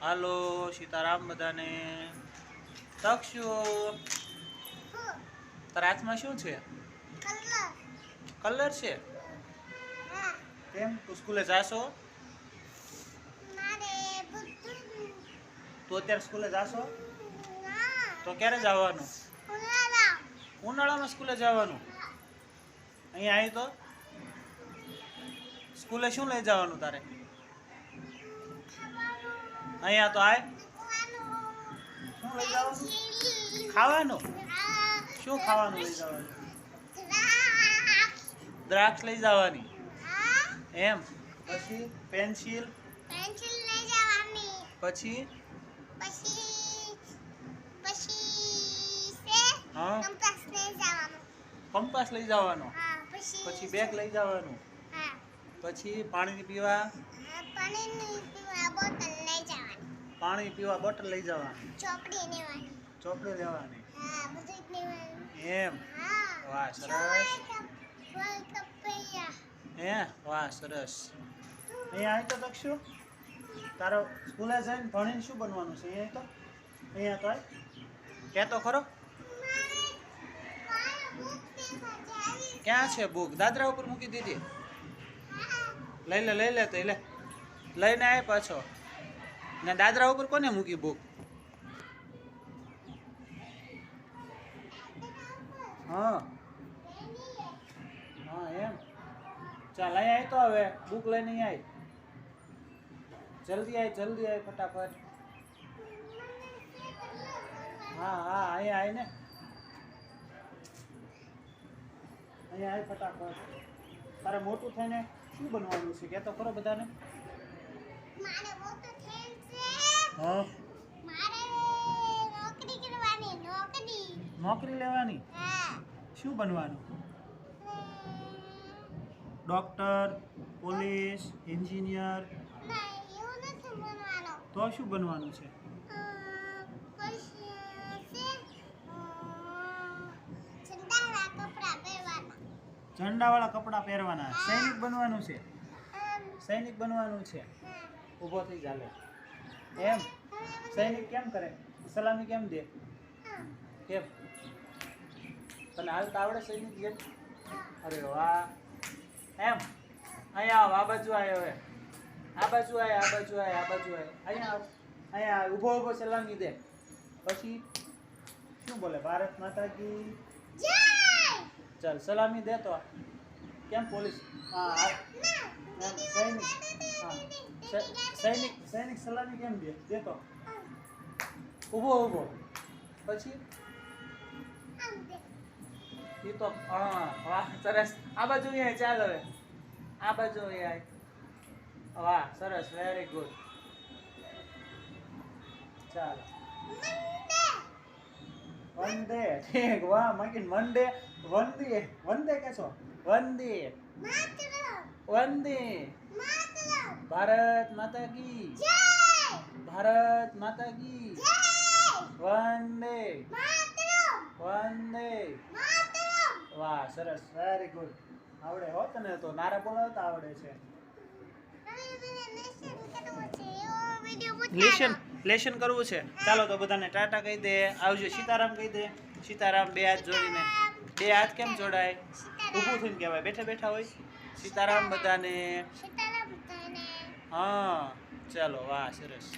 હાલો, સીતારામ બધાને. તકશુ તારા હાથમાં શું છે? કલર છે? કેમ? તું સ્કૂલે જાશો? તું અત્યારે સ્કૂલે જાશો? તો ક્યારે જવાનું? ઉનાળામાં સ્કૂલે જવાનું? અહીંયા આવી તો? સ્કૂલે શું લઈ જવાનું તારે? અહીંયા તો આય. શું લઈ જવાનું ખાવાનું? શું ખાવાનું લઈ જવાનું? દ્રાક્ષ લઈ જવાની. એમ. પછી પેન્સિલ. પછી? હા. કંપાસ લઈ જવાનો. પછી બેગ લઈ જવાનું. પછી પાણી પીવા? પાણી પીવા બોટલ લઈ જવાની? ચોપડી લેવાની. ચોપડી લેવાની? હા બધું લેવાનું. એમ? વાહ સરસ. હે? વાહ સરસ. અહીંયા આવી તો લખશું તારો સ્કૂલે જઈને ભણીને શું બનવાનું છે? અહીંયા તો? અહીંયા તો કે તો ખરો? ક્યાં છે બુક? દાદરા ઉપર મૂકી દીધી. લઈ લે લઈ લે તો લે. લઈને આવે પાછો. ને દાદરા ઉપર કોને મૂકી બુક હા. હા, એમ. ચાલ અહીં આવી તો હવે. બુક લઈને અહીં આવી જલ્દી આવી જલ્દી આવી ફટાફટ. હા હા, અહીંયા આવીને અહીંયા આવી ફટાફટ. તારે મોટું થઈને શું બનવાનું છે? કે તો ખરો બધાને. મારે મોટું થઈને છે. હા. મારે નોકરી કરવાની નોકરી. નોકરી લેવાની? હા. શું બનવાનું? Doctor police engineer. તો શું બનવાનું છે અ, પછી છે અ, ચંદાળા કપડાં પહેરવાના ઝંડાવાળા કપડાં પહેરવાના. સૈનિક બનવાનું છે. સૈનિક બનવાનું છે. ઊભો થઈ ચાલે એમ? સૈનિક કેમ કરે? સલામી કેમ દે? કેમ? તને હાલતા આવડે સૈનિક જેમ? અરે વાહ. એમ? અહીંયા આવ, આ બાજુ આય હવે. આ બાજુ આય, આ બાજુ આય, આ બાજુ આય. અહીંયા આવ. અહીંયા ઊભો ઊભો, સલામી દે. પછી શું બોલે? ભારત માતા કી? ચાલ સલામી દે તો. કેમ પોલીસ? હા સૈનિક હા સૈનિક સૈનિક સલામી કેમ દે? દે તો. ઊભો ઊભો પછી? એ તો હા વાહ સરસ. આ બાજુ અહીંયા ચાલ હવે. આ બાજુ અહીંયા વાહ સરસ વેરી ગુડ ચાલ. મંડે. વંદે ઠીક વાહ મગીન મંડે. વંદે વંદે છો વંદે. વંદે. ભારત માતા કી. ભારત માતા કી. વંદે. વંદે. વાહ, સરસ. વેરી ગુડ આવડે હો તને તો. નારા બોલાવતા આવડે છે. લેશન લેશન કરવું છે. ચાલો તો બધાને ટાટા કહી દે. આવજો, સીતારામ કહી દે. સીતારામ બે હાથ જોડીને. બે હાથ કેમ જોડાય? ઊભું થઈને કહેવાય. બેઠા બેઠા હોય. સીતારામ બધાને. હા ચાલો વાહ સરસ.